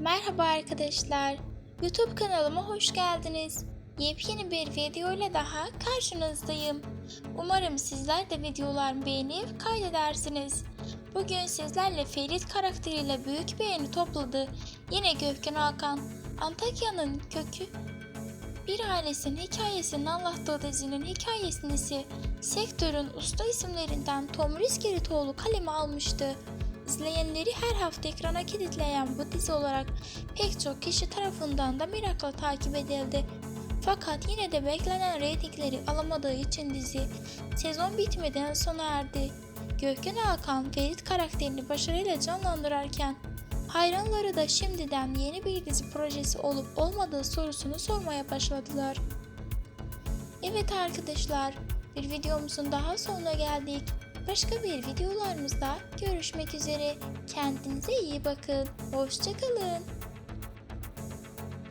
Merhaba arkadaşlar. YouTube kanalıma hoş geldiniz. Yepyeni bir video ile daha karşınızdayım. Umarım sizler de videolarımı beğenip kaydedersiniz. Bugün sizlerle Ferit karakteriyle büyük beğeni topladı. Yine Gökhan Hakan, Antakya'nın kökü bir ailesinin hikayesini anlattığı dizinin hikayesini ise sektörün usta isimlerinden Tomris Geritoğlu kaleme almıştı. İzleyenleri her hafta ekrana kilitleyen bu dizi olarak pek çok kişi tarafından da merakla takip edildi. Fakat yine de beklenen reytingleri alamadığı için dizi sezon bitmeden sona erdi. Gökhan Hakan Ferit karakterini başarıyla canlandırırken hayranları da şimdiden yeni bir dizi projesi olup olmadığı sorusunu sormaya başladılar. Evet arkadaşlar, bir videomuzun daha sonuna geldik. Başka bir videolarımızda görüşmek üzere. Kendinize iyi bakın. Hoşçakalın.